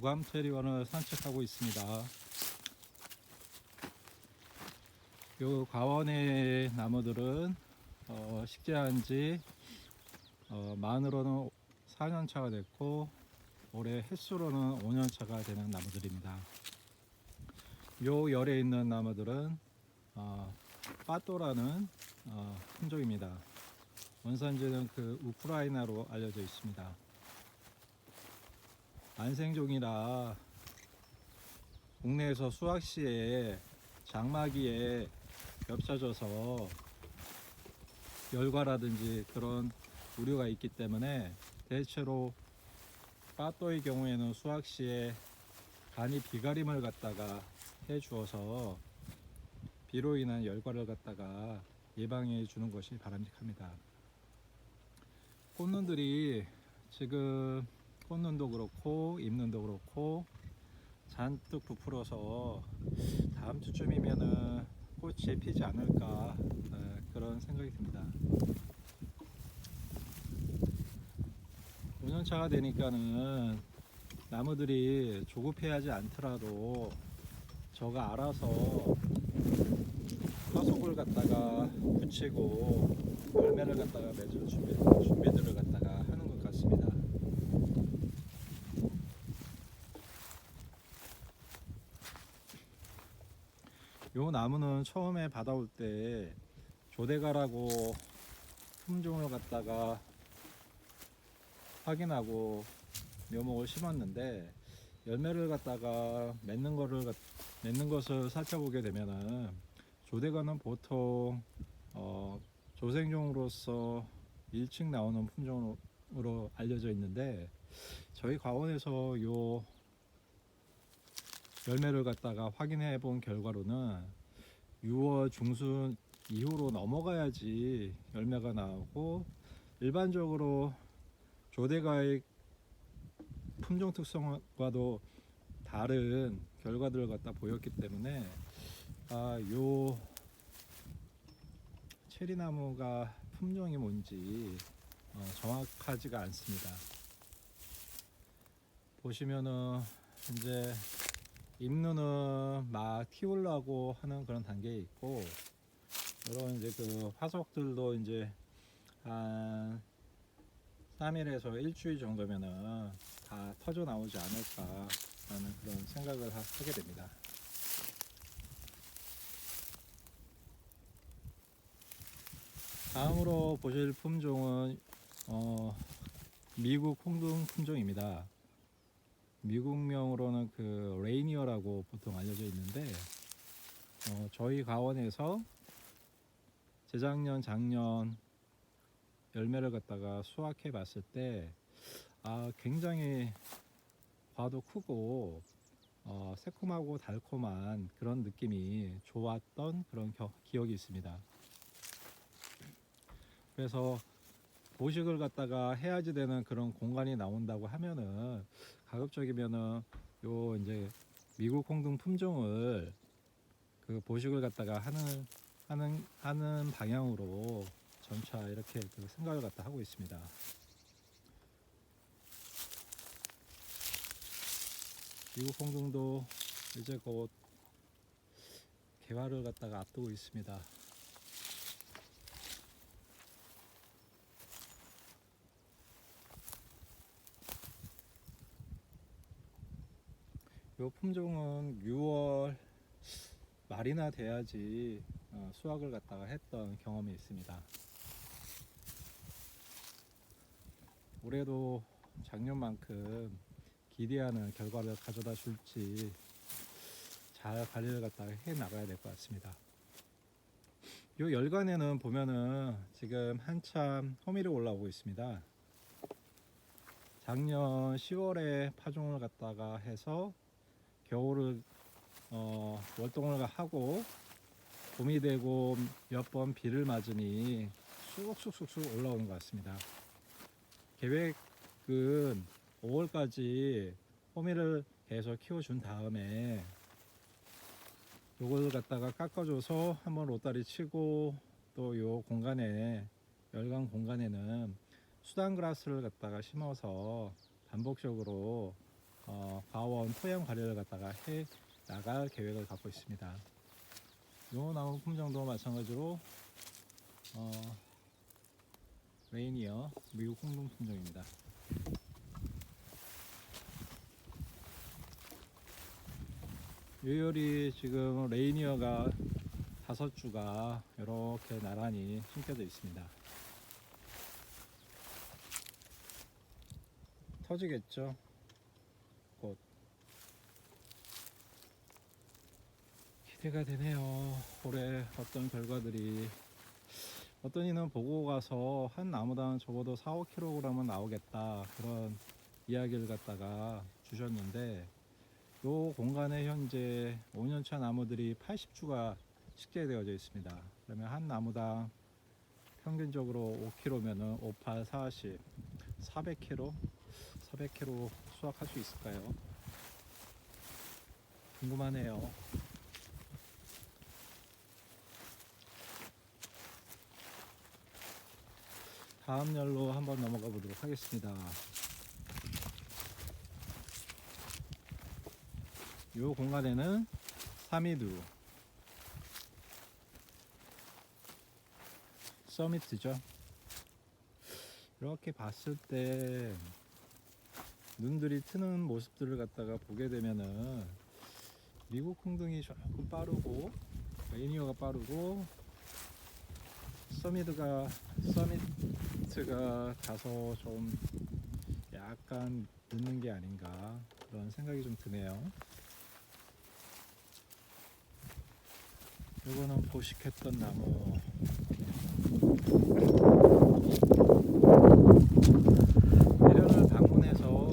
부감 체리원을 산책하고 있습니다. 요 과원의 나무들은 어, 식재한 지 어, 만으로는 4년 차가 됐고 올해 횟수로는 5년 차가 되는 나무들입니다. 요 열에 있는 나무들은 어, 빠또라는 어, 품종입니다. 원산지는 그 우크라이나로 알려져 있습니다. 안생종이라 국내에서 수확 시에 장마기에 겹쳐져서 열과라든지 그런 우려가 있기 때문에 대체로 빠또의 경우에는 수확 시에 간이 비가림을 갖다가 해 주어서 비로 인한 열과를 갖다가 예방해 주는 것이 바람직합니다. 꽃눈들이 지금 꽃눈도 그렇고 잎눈도 그렇고 잔뜩 부풀어서 다음 주쯤이면은 꽃이 피지 않을까 어, 그런 생각이 듭니다. 5년차가 되니까는 나무들이 조급해하지 않더라도 저가 알아서 화속을 갖다가 붙이고 열매를 갖다가 맺을 준비, 준비들을 갖다가 하는 것 같습니다. 요 나무는 처음에 받아올 때 조대가라고 품종을 갖다가 확인하고 묘목을 심었는데 열매를 갖다가 맺는 거를 갖- 맺는 것을 살펴보게 되면은 조대가는 보통 어, 조생종으로서 일찍 나오는 품종으로 알려져 있는데 저희 과원에서 요 열매를 갖다가 확인해 본 결과로는 6월 중순 이후로 넘어가야지 열매가 나오고 일반적으로 조대가의 품종 특성과도 다른 결과들을 갖다 보였기 때문에 아, 요 체리나무가 품종이 뭔지 어, 정확하지가 않습니다. 보시면은 이제 잎눈은 막 튀우려고 하는 그런 단계에 있고 이런 이제 그 화석들도 이제 한 3일에서 일주일 정도면은 다 터져 나오지 않을까 라는 그런 생각을 하- 하게 됩니다. 다음으로 보실 품종은 어, 미국 홍등 품종입니다. 미국명으로는 그 레이니어라고 보통 알려져 있는데 어, 저희 가원에서 재작년 작년 열매를 갖다가 수확해 봤을 때 아, 굉장히 과도 크고 어, 새콤하고 달콤한 그런 느낌이 좋았던 그런 겨- 기억이 있습니다. 그래서 보식을 갖다가 해야지 되는 그런 공간이 나온다고 하면은 가급적이면은 요 이제 미국 홍등 품종을 그 보식을 갖다가 하는 하는 하는 방향으로 점차 이렇게 그 생각을 갖다 하고 있습니다. 미국 홍등도 이제 곧 개화를 갖다가 앞두고 있습니다. 요 품종은 6월 말이나 돼야지 어, 수확을 갖다가 했던 경험이 있습니다. 올해도 작년만큼 기대하는 결과를 가져다 줄지 잘 관리를 갖다가 해 나가야 될 것 같습니다. 요 열간에는 보면은 지금 한참 호미를 올라오고 있습니다. 작년 10월에 파종을 갖다가 해서 겨울을 어, 월동을 하고 봄이 되고 몇 번 비를 맞으니 쑥쑥쑥쑥 올라오는 것 같습니다. 계획은 5월까지 호미를 계속 키워준 다음에 요걸 갖다가 깎아줘서 한번 로다리 치고 또 요 공간에 열강 공간에는 수단 그라스를 갖다가 심어서 반복적으로 어, 과원 토양 관리를 갖다가 해 나갈 계획을 갖고 있습니다. 요 나무 품종도 마찬가지로 어, 레이니어 미국 공동 품종입니다. 요열이 지금 레이니어가 다섯 주가 이렇게 나란히 심겨져 있습니다. 터지겠죠? 곧 기대가 되네요. 올해 어떤 결과들이 어떤 이는 보고 가서 한 나무당 적어도 4, 5kg은 나오겠다 그런 이야기를 갖다가 주셨는데 요 공간에 현재 5년차 나무들이 80주가 식재되어져 있습니다. 그러면 한 나무당 평균적으로 5kg면은 5, 8, 40, 400kg, 400kg 수확할 수 있을까요? 궁금하네요. 다음 열로 한번 넘어가 보도록 하겠습니다. 이 공간에는 사미두 서미트죠. 이렇게 봤을 때 눈들이 트는 모습들을 갖다가 보게 되면은 미국 홍등이 조금 빠르고 레이니어가 빠르고 서미드가 서 미트가 가서 좀 약간 늦는 게 아닌가 그런 생각이 좀 드네요. 요거는 보식했던 나무 대련을 방문해서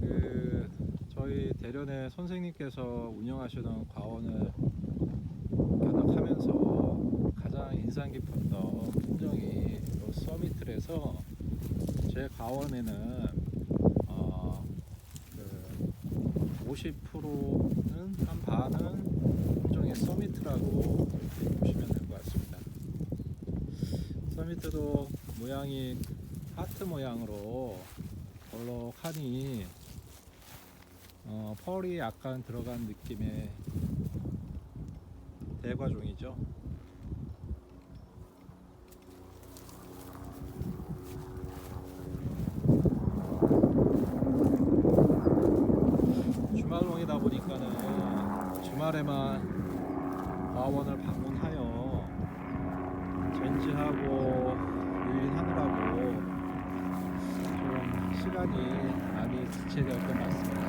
그 저희 대련의 선생님께서 운영하시던 과원을 견학하면서 가장 인상 깊었던 서미틀에서 제 과원에는 어, 그 50%는 한 반은 품종의 서미트라고 보시면 될 것 같습니다. 서미트도 모양이 하트 모양으로 볼록하니 어, 펄이 약간 들어간 느낌의 대과종이죠. 주말롱이다 보니까는 주말에만 과원을 방문하여 전지하고 유인하느라고 좀 시간이 많이 지체되었던 것 같습니다.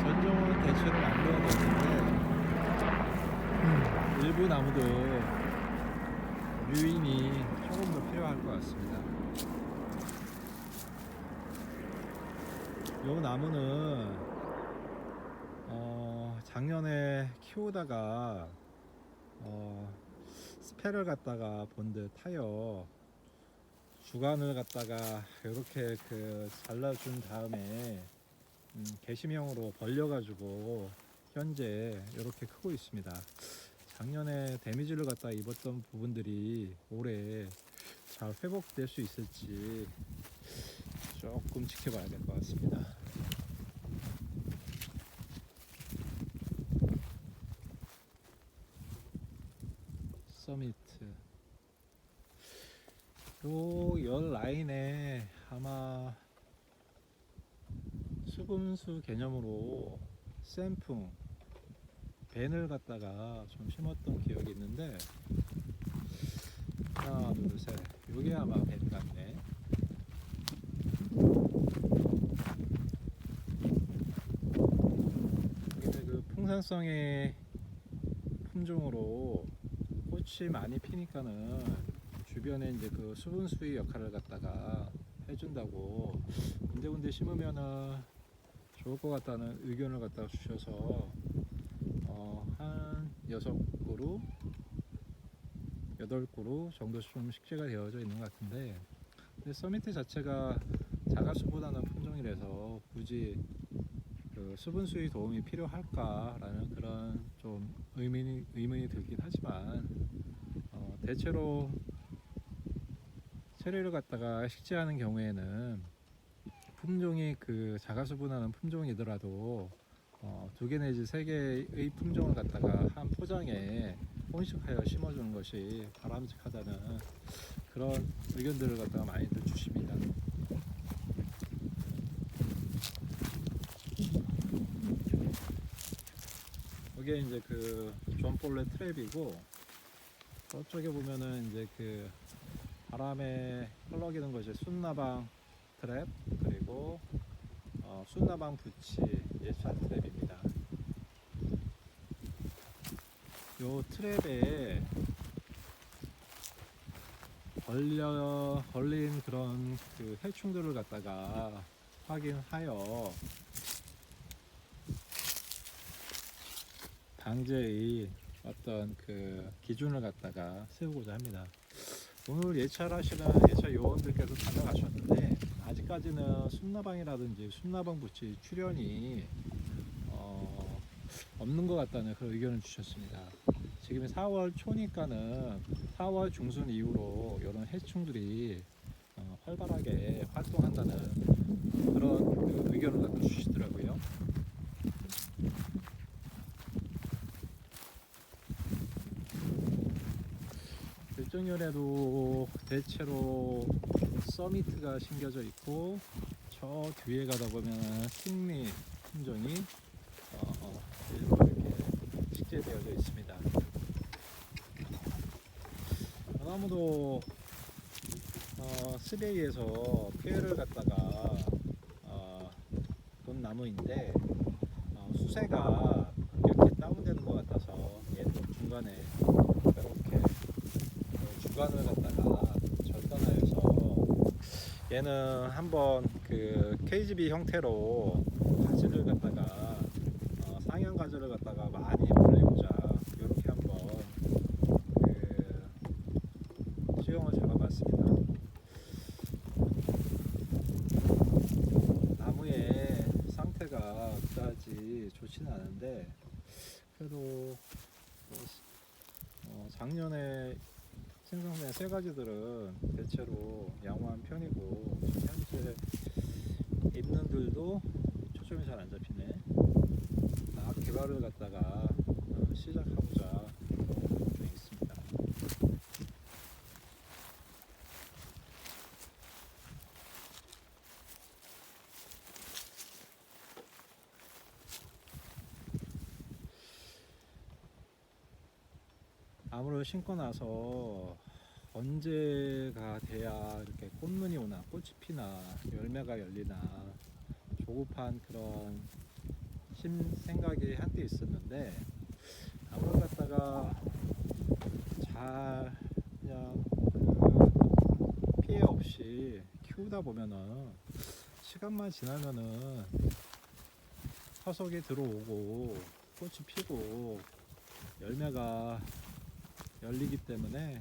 전종은 대체로 안 되어졌는데 음, 일부 나무도 유인이 조금 더 필요할 것 같습니다. 요 나무는 어, 작년에 키우다가 어, 스페를 갖다가 본드 타요 주간을 갖다가 이렇게 그 잘라준 다음에 음, 개심형으로 벌려가지고 현재 이렇게 크고 있습니다. 작년에 데미지를 갖다 입었던 부분들이 올해 잘 회복될 수 있을지 조금 지켜봐야 될 것 같습니다. 서미트 요열 라인에 아마 수금수 개념으로 샘풍 벤을 갖다가 좀 심었던 기억이 있는데 하나 둘셋. 요게 아마 벤 같네. 여기는 그 풍산성의 품종으로 꽃이 많이 피니까는 주변에 이제 그 수분 수위 역할을 갖다가 해준다고 군데군데 심으면은 좋을 것 같다는 의견을 갖다 주셔서 어, 한 여섯 그루 여덟 그루 정도 좀 식재가 되어져 있는 것 같은데 근데 서미트 자체가 자가수보다는 품종이라서 굳이 그 수분 수위 도움이 필요할까라는 그런 좀 의문이 의문이 들긴 하지만 어, 대체로 체리를 갖다가 식재하는 경우에는 품종이 그 자가수분하는 품종이더라도 어, 두개 내지 세 개의 품종을 갖다가 한 포장에 혼식하여 심어주는 것이 바람직하다는 그런 의견들을 갖다가 많이들 주십니다. 이게 이제 그 존폴레 트랩이고 저쪽에 보면은 이제 그 바람에 흘러기는 것이 순나방 트랩 그리고 어, 순나방 부치 예찬 트랩입니다. 요 트랩에 걸려 걸린 그런 그 해충들을 갖다가 확인하여 방제의 어떤 그 기준을 갖다가 세우고자 합니다. 오늘 예찰하시는 예찰 요원들께서 다녀가셨는데 아직까지는 순나방이라든지 순나방 부치 출현이 어, 없는 것 같다는 그런 의견을 주셨습니다. 지금 4월 초니까는 4월 중순 이후로 이런 해충들이 어, 활발하게 활동한다는 그런 그 의견을 갖다 주시더라고요. 일정열에도 대체로 서미트가 심겨져 있고 저 뒤에 가다 보면 킹리 품종이 어, 어, 일부 이렇게 식재되어져 있습니다. 아무도 어, 스베이에서 피해를 갖다가 어, 본 나무인데 어, 수세가 이렇게 다운되는 것 같아서 얘도 중간에 이렇게 그 주관을 갖다가 절단하여서 얘는 한번 그 KGB 형태로 가지를 갖다가 어, 상향 가지를 갖다가 많이 올리고자 이렇게 한번 그 수영을 잡아봤습니다. 나무의 상태가 그다지 좋지는 않은데 그래도 뭐 어, 작년에 생성된 세 가지들은 대체로 양호한 편이고 현재 입는들도 초점이 잘 안 잡히네. 막 개발을 갖다가 어, 시작하고자 노력 중에 있습니다. 나무를 심고 나서 언제가 돼야 이렇게 꽃눈이 오나 꽃이 피나 열매가 열리나 조급한 그런 심 생각이 한때 있었는데 나무를 갖다가 잘 그냥 그 피해 없이 키우다 보면은 시간만 지나면은 화석이 들어오고 꽃이 피고 열매가 열리기 때문에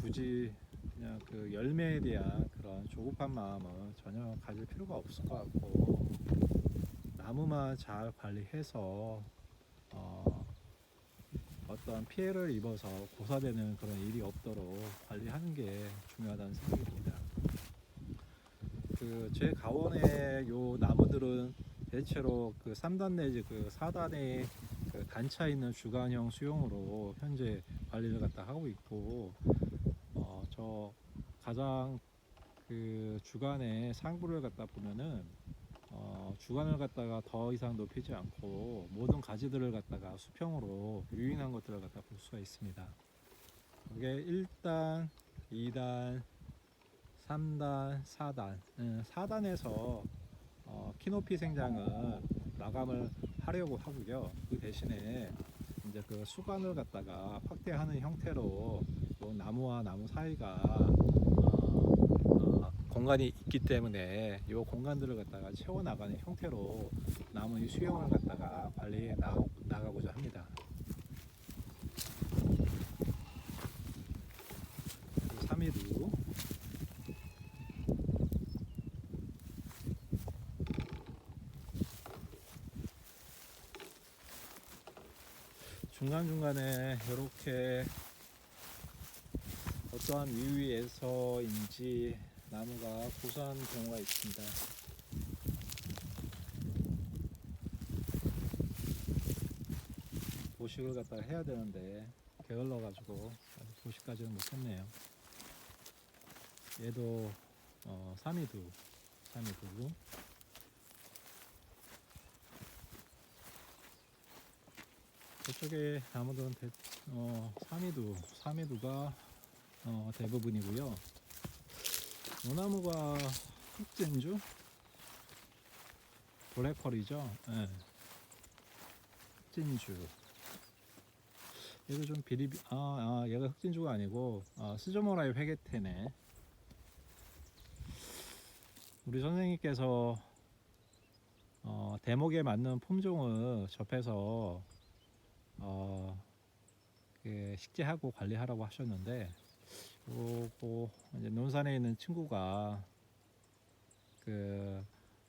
굳이 그냥 그 열매에 대한 그런 조급한 마음은 전혀 가질 필요가 없을 것 같고 나무만 잘 관리해서 어, 어떤 피해를 입어서 고사되는 그런 일이 없도록 관리하는 게 중요하다는 생각이 듭니다. 그 제 가원의 요 나무들은 대체로 그 3단 내지 그 4단의 그 단차 있는 주간형 수용으로 현재 관리를 갖다 하고 있고 어 저 가장 그 주간에 상부를 갖다 보면은 어 주간을 갖다가 더 이상 높이지 않고 모든 가지들을 갖다가 수평으로 유인한 것들을 갖다 볼 수가 있습니다. 이게 1단, 2단, 3단, 4단. 4단에서 어, 키높이 생장은 마감을 하려고 하고요. 그 대신에 이제 그 수관을 갖다가 확대하는 형태로 요 나무와 나무 사이가 어, 어, 공간이 있기 때문에 이 공간들을 갖다가 채워 나가는 형태로 나무의 수영을 갖다가 관리해 나, 나가고자 합니다. 3위로 중간중간에 이렇게 어떠한 이유에서인지 나무가 고사한 경우가 있습니다. 보식을 갖다가 해야 되는데 게을러 가지고 보식까지는 못했네요. 얘도 어, 삼이두, 삼이두. 저쪽에 나무들은 대, 어, 삼이두, 삼이두가 어, 대부분이고요. 노나무가 흑진주, 블랙펄이죠. 예. 흑진주. 얘도 좀 비리비, 아, 아 얘가 흑진주가 아니고 아, 스즈모라의 회계태네. 우리 선생님께서 어, 대목에 맞는 품종을 접해서 어, 그 식재하고 관리하라고 하셨는데 요거 이제 논산에 있는 친구가 그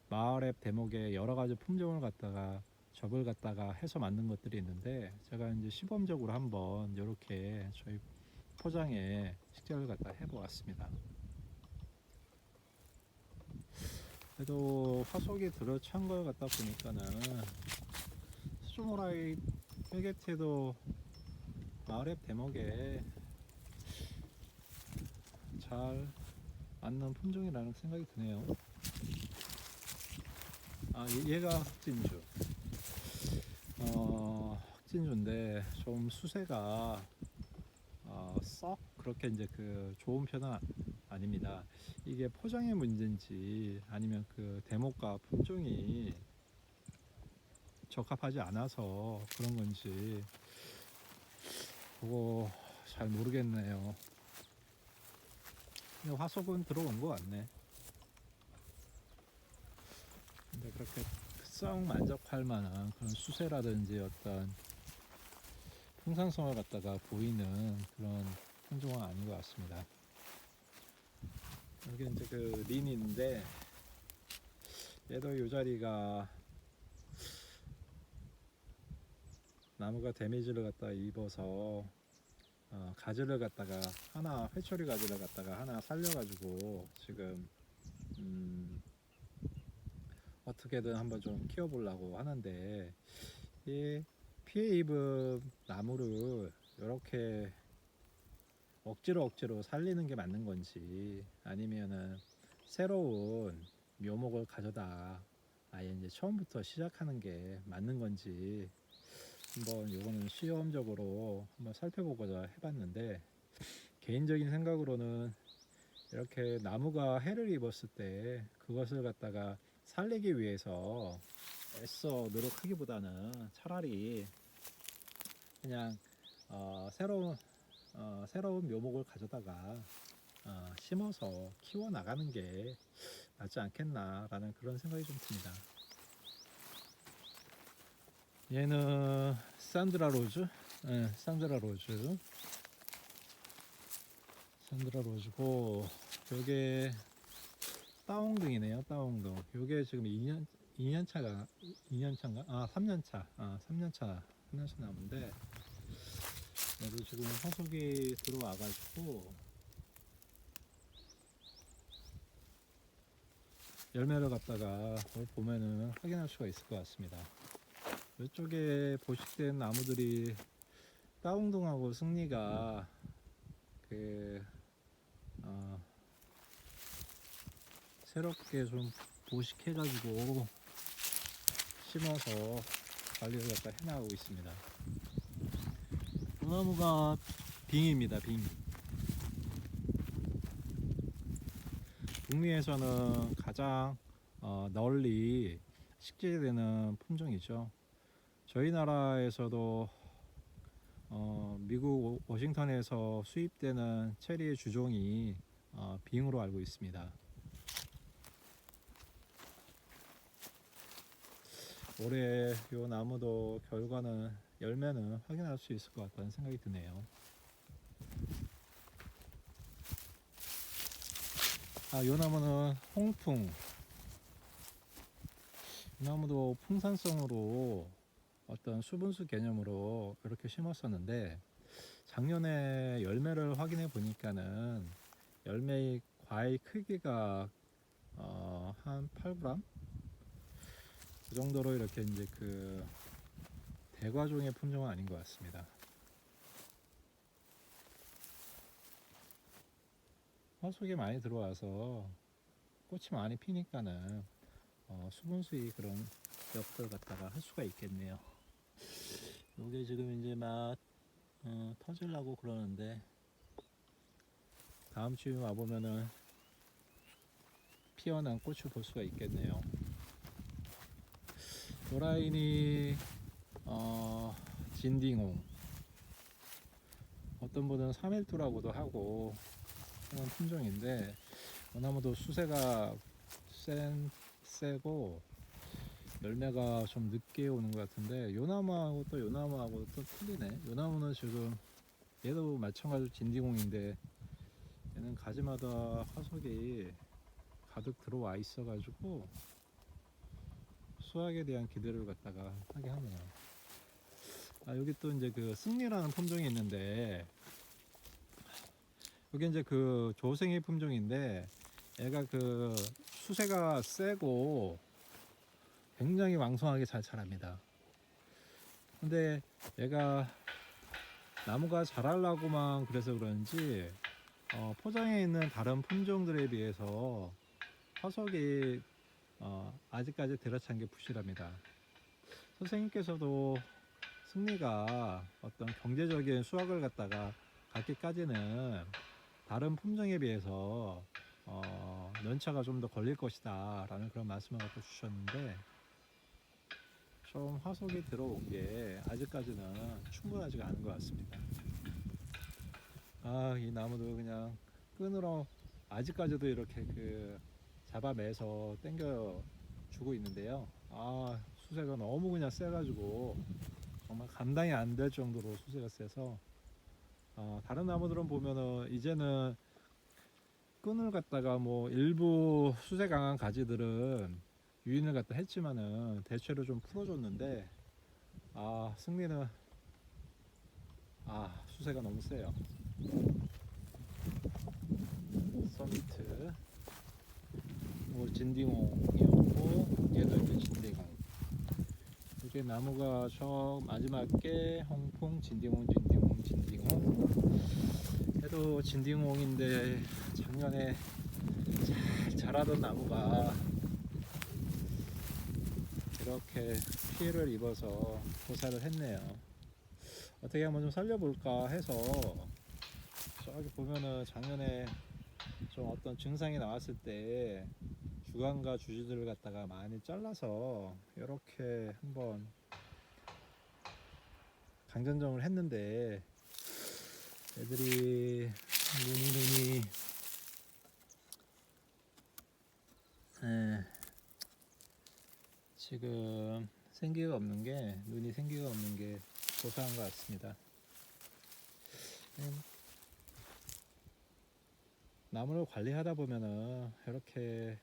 마을 앱 대목에 여러 가지 품종을 갖다가 접을 갖다가 해서 만든 것들이 있는데 제가 이제 시범적으로 한번 이렇게 저희 포장에 식재를 갖다 해보았습니다. 그래도 화속이 들어찬 걸 갖다 보니까는 수조모라이 회계태도 마을앱 대목에 잘 맞는 품종이라는 생각이 드네요. 아, 얘- 얘가 흑진주. 어, 흑진주인데 좀 수세가 어, 썩 그렇게 이제 그 좋은 편은 아- 아닙니다. 이게 포장의 문제인지 아니면 그 대목과 품종이 적합하지 않아서 그런 건지 그거 잘 모르겠네요. 근데 화속은 들어온 것 같네. 근데 그렇게 썩 만족할 만한 그런 수세라든지 어떤 풍산성을 갖다가 보이는 그런 품종은 아닌 것 같습니다. 여기 이제 그 린인데 얘도 이 자리가 나무가 데미지를 갖다 입어서 어, 가지를 갖다가 하나 회초리 가지를 갖다가 하나 살려가지고 지금 음, 어떻게든 한번 좀 키워보려고 하는데 이 피해 입은 나무를 이렇게 억지로 억지로 살리는 게 맞는 건지 아니면은 새로운 묘목을 가져다 아예 이제 처음부터 시작하는 게 맞는 건지 한번 요거는 시험적으로 한번 살펴보고자 해봤는데 개인적인 생각으로는 이렇게 나무가 해를 입었을 때 그것을 갖다가 살리기 위해서 애써 노력하기보다는 차라리 그냥 어, 새로운 어, 새로운 묘목을 가져다가 어, 심어서 키워 나가는 게 낫지 않겠나라는 그런 생각이 좀 듭니다. 얘는 산드라 로즈, 네, 산드라 로즈, 산드라 로즈고 요게 따옹등이네요, 따옹등. 요게 지금 2년 2년 차가 2년 차인가? 아, 3년 차. 아, 3년 차. 3년 차 나무인데 얘도 지금 화속이 들어와 가지고 열매를 갖다가 뭘 보면은 확인할 수가 있을 것 같습니다. 이쪽에 보식된 나무들이 따옹동하고 승리가 그 어, 새롭게 좀 보식해가지고 심어서 관리를 갖다 해나가고 있습니다. 이 나무가 빙입니다. 빙. 북미에서는 가장 어, 널리 식재되는 품종이죠. 저희 나라에서도 어, 미국 워- 워싱턴에서 수입되는 체리의 주종이 어, 빙으로 알고 있습니다. 올해 요 나무도 결과는 열매는 확인할 수 있을 것 같다는 생각이 드네요. 아, 요 나무는 홍풍. 이 나무도 풍산성으로 어떤 수분수 개념으로 이렇게 심었었는데 작년에 열매를 확인해 보니까는 열매의 과의 크기가 어, 한 8g 그 정도로 이렇게 이제 그 대과종의 품종은 아닌 것 같습니다. 화속이 많이 들어와서 꽃이 많이 피니까는 어, 수분수의 그런 역을 갖다가 할 수가 있겠네요. 요게 지금 이제 막 어, 터질라고 그러는데 다음 주에 와 보면은 피어난 꽃을 볼 수가 있겠네요. 도라인이 어, 진딩홍 어떤 분은 3일두라고도 하고 하는 품종인데 어나무도 수세가 센 세고 열매가 좀 늦게 오는 것 같은데 요 나무하고 또 요 나무하고 또 틀리네. 요 나무는 지금 얘도 마찬가지로 진디공인데 얘는 가지마다 화석이 가득 들어와 있어 가지고 수확에 대한 기대를 갖다가 하게 하네요. 아 여기 또 이제 그 승리라는 품종이 있는데 여기 이제 그 조생이 품종인데 얘가 그 수세가 세고 굉장히 왕성하게 잘 자랍니다. 근데 얘가 나무가 자라려고만 그래서 그런지 어, 포장에 있는 다른 품종들에 비해서 화석이 어, 아직까지 들어찬 게 부실합니다. 선생님께서도 승리가 어떤 경제적인 수확을 갖다가 갖기까지는 다른 품종에 비해서 어, 연차가 좀 더 걸릴 것이다 라는 그런 말씀을 갖다 주셨는데 좀 화석이 들어온 게 아직까지는 충분하지가 않은 것 같습니다. 아 이 나무도 그냥 끈으로 아직까지도 이렇게 그 잡아매서 당겨 주고 있는데요. 아 수세가 너무 그냥 세가지고 정말 감당이 안 될 정도로 수세가 세서 어, 다른 나무들은 보면은 이제는 끈을 갖다가 뭐 일부 수세 강한 가지들은 유인을 갖다 했지만은 대체로 좀 풀어줬는데 아 승리는 아 수세가 너무 세요. 서미트. 뭐 진딩홍이었고 얘도 이제 진딩홍. 이게 나무가 저 마지막에 홍풍 진딩홍 진딩홍 진딩홍. 해도 진딩홍인데 작년에 잘 자라던 나무가 이렇게 피해를 입어서 고사를 했네요. 어떻게 한번 좀 살려볼까 해서 저기 보면은 작년에 좀 어떤 증상이 나왔을 때 주간과 주지들을 갖다가 많이 잘라서 이렇게 한번 강전정을 했는데 애들이 눈이 눈이 에, 지금 생기가 없는 게 눈이 생기가 없는 게 고사한 것 같습니다. 음, 나무를 관리하다 보면은 이렇게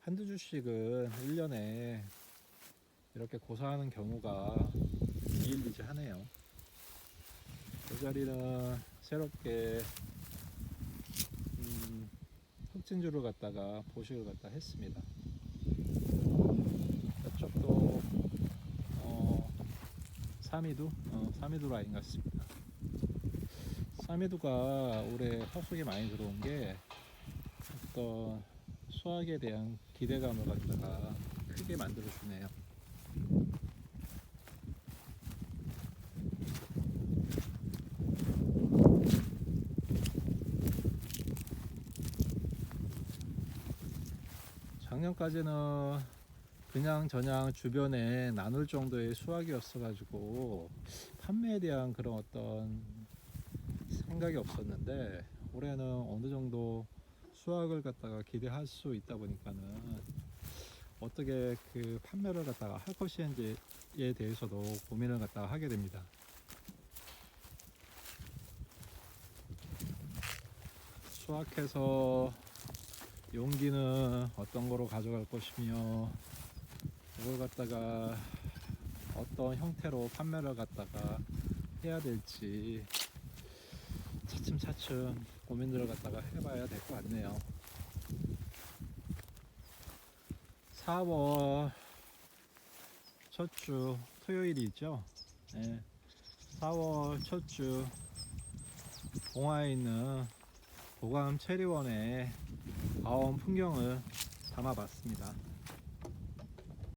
한두 주씩은 1년에 이렇게 고사하는 경우가 비일비재하네요. 이 자리는 새롭게 음, 흑진주를 갖다가 보식을 갖다 했습니다. 이쪽도 어, 사미두, 어, 사미두 라인 같습니다. 사미두가 올해 화속이 많이 들어온 게 어떤 수확에 대한 기대감을 갖다가 크게 만들어 주네요. 작년까지는 그냥 저냥 주변에 나눌 정도의 수확이었어 가지고 판매에 대한 그런 어떤 생각이 없었는데 올해는 어느 정도 수확을 갖다가 기대할 수 있다 보니까는 어떻게 그 판매를 갖다가 할 것인지에 대해서도 고민을 갖다가 하게 됩니다. 수확해서 용기는 어떤 거로 가져갈 것이며 이걸 갖다가 어떤 형태로 판매를 갖다가 해야 될지 차츰차츰 고민들을 갖다가 해봐야 될 것 같네요. 4월 첫 주 토요일이죠. 네. 4월 첫 주 봉화에 있는 보감 체리원의 아원 풍경을 담아봤습니다.